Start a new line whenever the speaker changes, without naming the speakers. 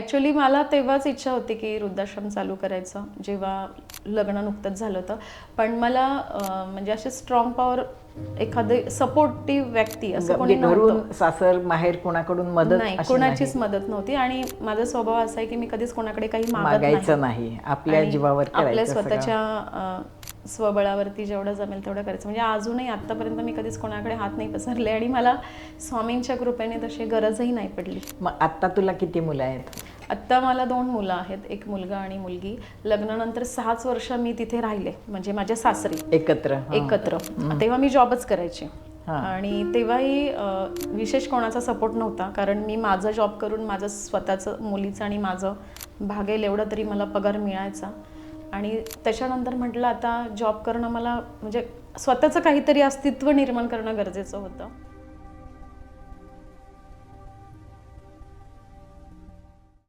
Actually मला तेव्हाच इच्छा होती की वृद्धाश्रम चालू करायचं जेव्हा लग्न नुकतंच झालं होतं. पण मला म्हणजे असे स्ट्रॉंग पॉवर एखादे सपोर्टिव्ह व्यक्ती असं कोणी
म्हणजे
नव्हतं.
घरून सासर माहेर कोणाकडून मदत
नाही कोणाचीच मदत नव्हती आणि माझा स्वभाव असा आहे की मी कधीच कोणाकडे काही
मागायचं नाही. आपल्या जीवावर
आपल्या. स्वतःच्या स्वबळावरती जेवढं जमेल तेवढं करायचं. म्हणजे अजूनही आतापर्यंत मी कधीच कोणाकडे हात नाही पसरले आणि मला स्वामींच्या कृपेने तशी गरजही नाही पडली.
मग आता तुला किती मुलं आहेत?
आत्ता मला दोन मुलं आहेत एक मुलगा आणि मुलगी. लग्नानंतर सहाच वर्ष मी तिथे राहिले म्हणजे माझ्या सासरी.
एकत्र.
एकत्र. तेव्हा मी जॉबच करायचे. आणि तेव्हाही विशेष कोणाचा सपोर्ट नव्हता कारण मी माझा जॉब करून माझं स्वतःचं मुलीचं आणि माझं भागेल एवढं तरी मला पगार मिळायचा. आणि त्याच्यानंतर म्हटलं आता जॉब करणं मला म्हणजे स्वतःचं काहीतरी अस्तित्व निर्माण करणं गरजेचं होतं.